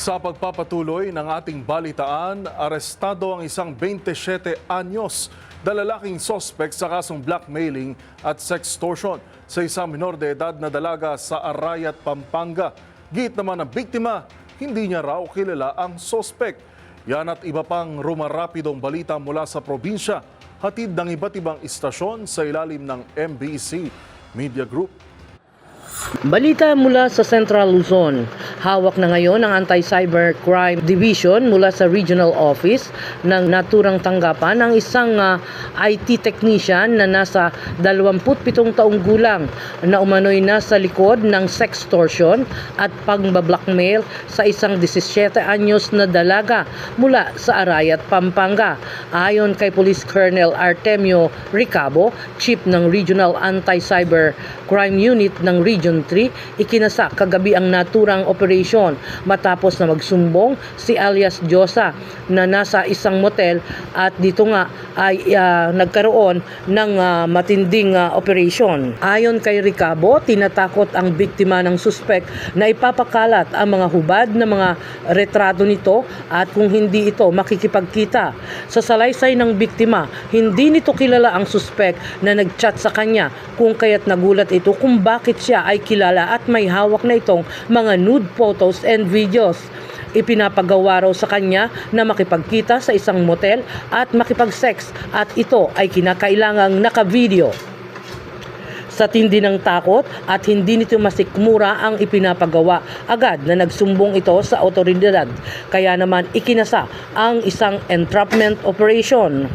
Sa pagpapatuloy ng ating balitaan, arestado ang isang 27 anyos na lalaking sospek sa kasong blackmailing at sextortion sa isang minor de edad na dalaga sa Arayat, Pampanga. Git naman ng biktima, hindi niya raw kilala ang sospek. Yan at iba pang rumarapidong balita mula sa probinsya, hatid ng iba't ibang istasyon sa ilalim ng MBC Media Group. Balita mula sa Central Luzon. Hawak na ngayon ang Anti-Cyber Crime Division mula sa Regional Office ng naturang tanggapan ng isang ah, IT technician na nasa 27 taong gulang na umano'y nasa likod ng sextortion at pangbablackmail sa isang 17 anyos na dalaga mula sa Arayat, Pampanga. Ayon kay Police Colonel Artemio Ricabo, Chief ng Regional Anti-Cyber Crime Unit ng Region 3, ikinasa kagabi ang naturang operasyon matapos na magsumbong si alias Josa na nasa isang motel at dito nga ay ah, nagkaroon ng ah, matinding ah, operasyon. Ayon kay Ricabo, tinatakot ang biktima ng suspek na ipapakalat ang mga hubad na mga retrato nito at kung hindi ito makikipagkita. Sa salaysay ng biktima, hindi nito kilala ang suspek na nagchat sa kanya kung kaya't nagulat ito kung bakit siya ay kilala at may hawak na itong mga nude photos and videos. Ipinapagawa raw sa kanya na makipagkita sa isang motel at makipag-sex at ito ay kinakailangang naka-video. Sa tindi ng takot at hindi nito masikmura ang ipinapagawa, agad na nagsumbong ito sa otoridad. Kaya naman ikinasa ang isang entrapment operation.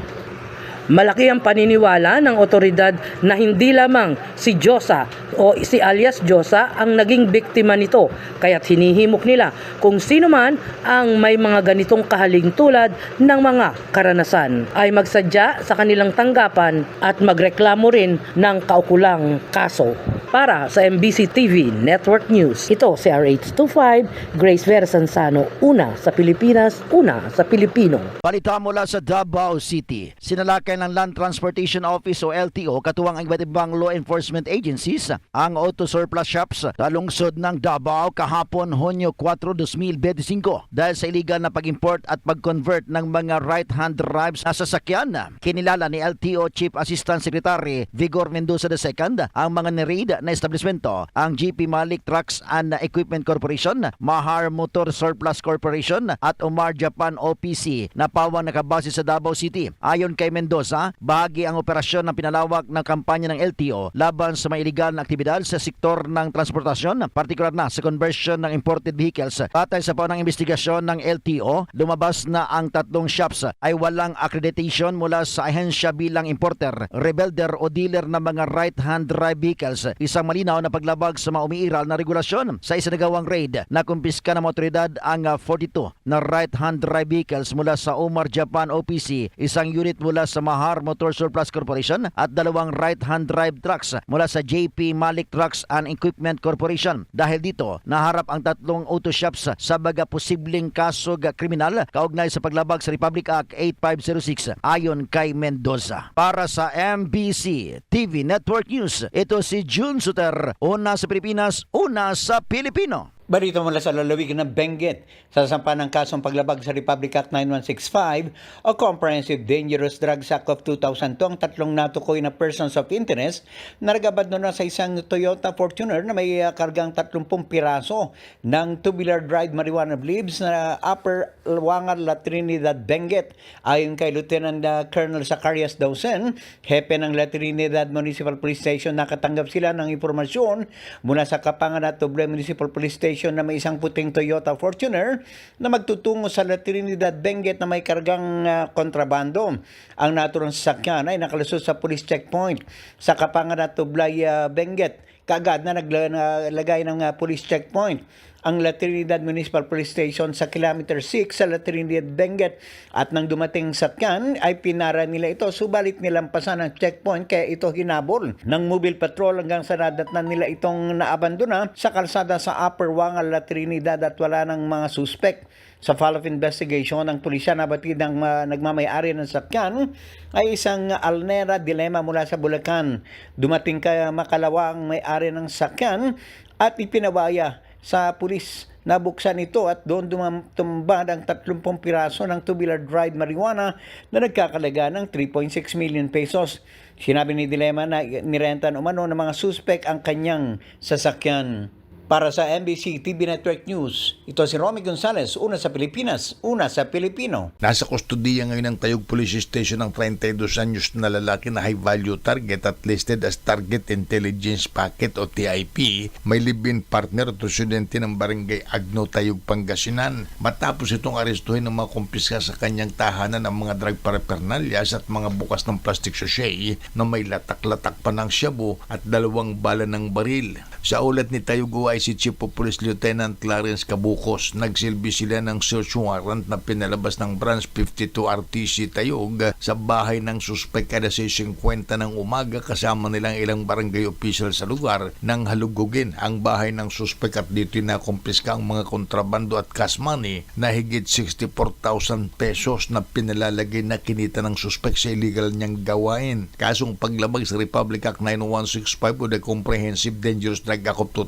Malaki ang paniniwala ng otoridad na hindi lamang si Josa o si alias Josa ang naging biktima nito. Kaya't hinihimok nila kung sino man ang may mga ganitong kahaling tulad ng mga karanasan ay magsadya sa kanilang tanggapan at magreklamo rin ng kaukulang kaso. Para sa MBC TV Network News, ito si RH25, Grace Vera Sansano, una sa Pilipinas, una sa Pilipino. Balita mula sa Davao City. Sinalakay ng Land Transportation Office o LTO katuwang ang iba't ibang law enforcement agencies ang auto surplus shops sa lungsod ng Davao kahapon Hunyo 4, 2025 dahil sa illegal na pag-import at pag-convert ng mga right-hand drives na sasakyan. Kinilala ni LTO Chief Assistant Secretary Vigor Mendoza II ang mga nireid na establishmento ang GP Malik Trucks and Equipment Corporation, Mahar Motor Surplus Corporation at Omar Japan OPC na pawang nakabase sa Davao City. Ayon kay Mendoza, bahagi ang operasyon ng pinalawak ng kampanya ng LTO laban sa mga iligal na aktibidad sa sektor ng transportasyon, partikular na sa conversion ng imported vehicles. Patay sa paunang investigasyon ng LTO, lumabas na ang tatlong shops ay walang accreditation mula sa ahensya bilang importer, rebelder o dealer ng mga right-hand drive vehicles. Isang malinaw na paglabag sa mga umiiral na regulasyon. Sa isinagawang raid, nakumpiska ng otoridad ang ah, 42 na right-hand drive vehicles mula sa Omar Japan OPC, isang unit mula sa Mahar Motor Surplus Corporation at dalawang right-hand drive trucks mula sa JP Malik Trucks and Equipment Corporation. Dahil dito, naharap ang tatlong auto shops sa baga posibleng kaso kriminal kaugnay sa paglabag sa Republic Act 8506 ayon kay Mendoza. Para sa MBC TV Network News, ito si June Suter, una sa Pilipinas, una sa Pilipino. Balita mula sa lalawigan ng Benguet, sasampa ng kasong paglabag sa Republic Act 9165 o Comprehensive Dangerous Drugs Act of 2002 ang tatlong natukoy na persons of interest na nagabad na sa isang Toyota Fortuner na may uh, kargang 30 piraso ng tubular dried marijuana leaves na Upper Luangan, La Trinidad, Benguet. Ayon kay Lieutenant uh, Colonel Zacarias Dawson, hepe ng La Trinidad Municipal Police Station, nakatanggap sila ng impormasyon mula sa Kapangan at Tuble Municipal Police Station na may isang puting Toyota Fortuner na magtutungo sa La Trinidad, Benguet na may kargang ah, kontrabando. Ang naturang sasakyan ay nakalusot sa police checkpoint sa Kapangan at Tublay, ah, Benguet. Kaagad na naglagay ng ah, police checkpoint ang La Trinidad Municipal Police Station sa kilometer 6 sa La Trinidad, Benguet at nang dumating sa Tian ay pinara nila ito subalit nilampasan ang checkpoint kaya ito hinabol ng mobile patrol hanggang sa nadatnan nila itong naabandona sa kalsada sa Upper Wangal, La Trinidad at wala ng mga suspect. Sa follow-up investigation ng pulisya nabatid ng uh, nagmamayari ng sakyan ay isang Alnera Dilema mula sa Bulacan. Dumating kaya makalawa ang may-ari ng sakyan at ipinawaya sa pulis Nabuksan ito at doon tumbad ang 30 piraso ng tubular dried marijuana na nagkakalaga ng 3.6 million pesos. Sinabi ni Dilema na nirentan umano ng mga suspek ang kanyang sasakyan. Para sa NBC TV Network News, ito si Romy Gonzalez, una sa Pilipinas, una sa Pilipino. Nasa kustodiya ngayon ng Tayog Police Station ng 32 anyos na lalaki na high-value target at listed as Target Intelligence Packet o TIP. May live-in partner at residente ng barangay Agno Tayog, Pangasinan. Matapos itong arestuhin ng mga kumpiska sa kanyang tahanan ng mga drug paraphernalias at mga bukas ng plastic sachet na may latak-latak pa ng shabu at dalawang bala ng baril. Sa ulat ni Tayog si Chief of Police Lieutenant Clarence Cabukos, nagsilbi sila ng search warrant na pinalabas ng Branch 52 RTC Tayog sa bahay ng suspek kada 6.50 ng umaga kasama nilang ilang barangay official sa lugar nang halugugin ang bahay ng suspek at dito nakumpiska ang mga kontrabando at cash money na higit 64,000 pesos na pinalalagay na kinita ng suspek sa illegal niyang gawain. Kasong paglabag sa Republic Act 9165 o the Comprehensive Dangerous Drug Act of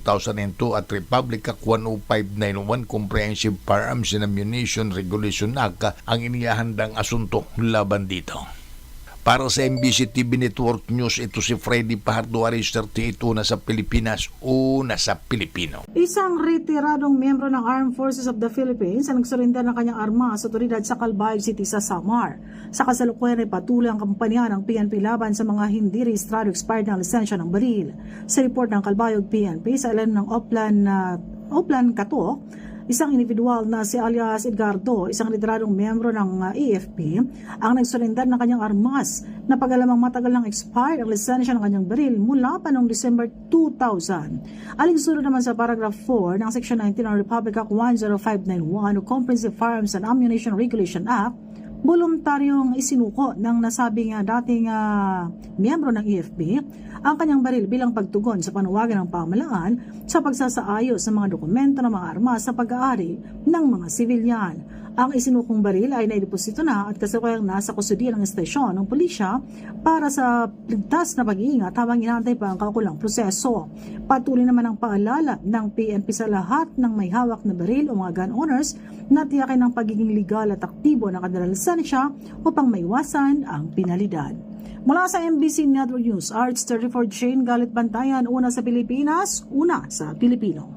2002 at Republic Act 10591 Comprehensive Firearms and Ammunition Regulation Act ang inihahandang asunto laban dito. Para sa MBC TV Network News, ito si Freddy Pahardo Aris 38 una sa Pilipinas, una sa Pilipino. Isang retiradong miyembro ng Armed Forces of the Philippines ang nagsurrender ng kanyang arma sa otoridad sa Calbayog City sa Samar. Sa kasalukuyan ay patuloy ang kampanya ng PNP laban sa mga hindi rehistrado expired na lisensya ng baril. Sa report ng Calbayog PNP sa ilan ng Oplan, na Oplan Kato, Isang individual na si alias Edgardo, isang retiradong miyembro ng uh, AFP, ang nagsurrender ng kanyang armas na pag-alamang matagal lang expired ang lisensya ng kanyang baril mula pa noong December 2000. Alinsunod naman sa paragraph 4 ng Section 19 ng Republic Act 10591 o Comprehensive Firearms and Ammunition Regulation Act, voluntaryong isinuko ng nasabing uh, dating uh, miyembro ng EFP ang kanyang baril bilang pagtugon sa panawagan ng pamalaan sa pagsasaayos sa mga dokumento ng mga armas sa pag-aari ng mga sibilyan. Ang isinukong baril ay naideposito na at kasalukuyang nasa kusudian ng estasyon ng pulisya para sa ligtas na pag-iingat habang inantay pa ang kakulang proseso. Patuloy naman ang paalala ng PNP sa lahat ng may hawak na baril o mga gun owners na tiyakin ang pagiging legal at aktibo ng kanilang lisensya upang maiwasan ang pinalidad. Mula sa MBC Network News, Arts 34 Shane Galit Bantayan, una sa Pilipinas, una sa Pilipino.